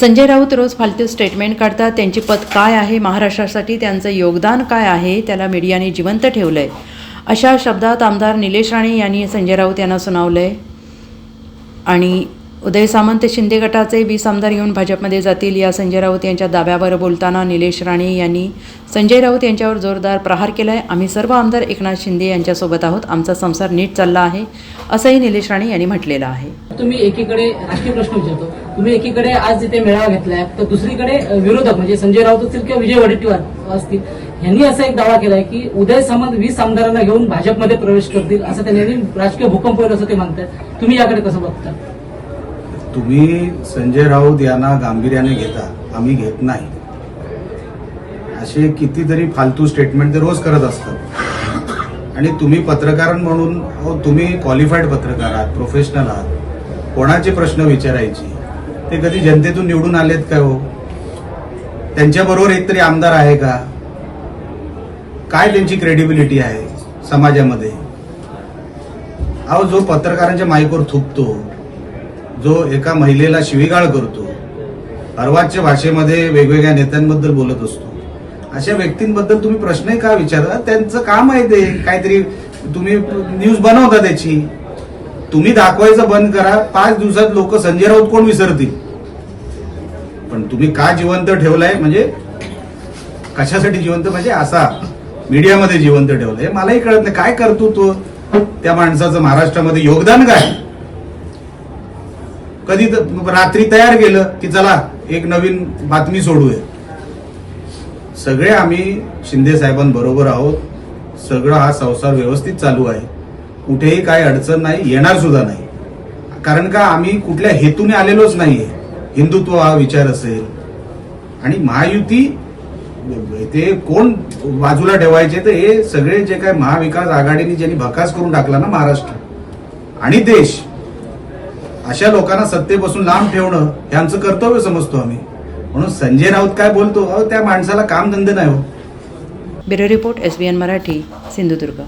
संजय राऊत रोज फालतू स्टेटमेंट काढतात. त्यांची पद काय आहे? महाराष्ट्रासाठी त्यांचं योगदान काय आहे? त्याला मीडियाने जिवंत ठेवलं आहे अशा शब्दात आमदार निलेश राणे यांनी संजय राऊत यांना सुनावलं आहे आणि उदय सामंत शिंदे गटाचे वीस आमदार येऊन भाजपमध्ये जातील या संजय राऊत यांच्या दाव्यावर बोलताना निलेश राणे यांनी संजय राऊत यांच्यावर जोरदार प्रहार केला आहे आम्ही सर्व आमदार एकनाथ शिंदे यांच्यासोबत आहोत. आमचा संसार नीट चालला आहे असंही निलेश राणे यांनी म्हटलेलं आहे. तुम्ही एकीकडे राजकीय प्रश्न विचारतो. तुम्ही एकीकडे आज जिथे मेळावा घेतलाय तर दुसरीकडे विरोधक म्हणजे संजय राऊत असतील किंवा विजय वडेट्टीवार असतील यांनी असा एक दावा केलाय की उदय सामंत वीस आमदारांना घेऊन भाजपमध्ये प्रवेश करतील असं त्यांनी राजकीय भूकंप होईल असं ते म्हणतात तुम्ही याकडे कसं बघता? तुम्ही संजय राऊत यांना गांभीर्याने घेता आम्ही घेत नाही. असे कितीतरी फालतू स्टेटमेंट ते रोज करत असतात. आणि तुम्ही पत्रकार म्हणून अहो, तुम्ही क्वालिफाईड पत्रकार आहात प्रोफेशनल आहात. कोणाचे प्रश्न विचारायचे? ते कधी जनतेतून निवडून आलेत का हो? त्यांच्याबरोबर एकतरी आमदार आहे का? काय त्यांची क्रेडिबिलिटी आहे समाजामध्ये? अहो जो पत्रकारांच्या माईकवर थुकतो जो एका महिलेला शिवीगाळ करतो अर्वाच्य भाषेमध्ये वेगवेगळ्या नेत्यांबद्दल बोलत असतो. अशा व्यक्तींबद्दल तुम्ही प्रश्नही का विचारता? त्यांचं काम आहे? ते काहीतरी तुम्ही न्यूज बनवता त्याची. तुम्ही दाखवायचं बंद करा. पाच दिवसात लोक संजय राऊत कोण विसरतील? पण तुम्ही का जिवंत ठेवलाय? म्हणजे कशासाठी जिवंत? म्हणजे असा मीडियामध्ये जिवंत ठेवलंय. मलाही कळत नाही. काय करतो तो? त्या माणसाचं महाराष्ट्रामध्ये योगदान काय? कधी तर रात्री तयार केलं की चला एक नवीन बातमी सोडूया. सगळे आम्ही शिंदे साहेबांबरोबर आहोत. सगळं हा संसार व्यवस्थित चालू आहे. कुठेही काय अडचण नाही येणार सुद्धा नाही. कारण का आम्ही कुठल्या हेतूने आलेलोच नाहीये. हिंदुत्व हा विचार असेल. आणि महायुती ते कोण बाजूला ठेवायचे तर हे सगळे जे काय महाविकास आघाडीने ज्यांनी भकास करून टाकला ना महाराष्ट्र आणि देश अशा लोकांना सत्तेपासून लांब ठेवणं हे आमचं कर्तव्य समजतो आम्ही. म्हणून संजय राऊत काय बोलतो? अहो त्या माणसाला काम धंदे नाही हो. Bureau report S B N Marathi Sindhudurg.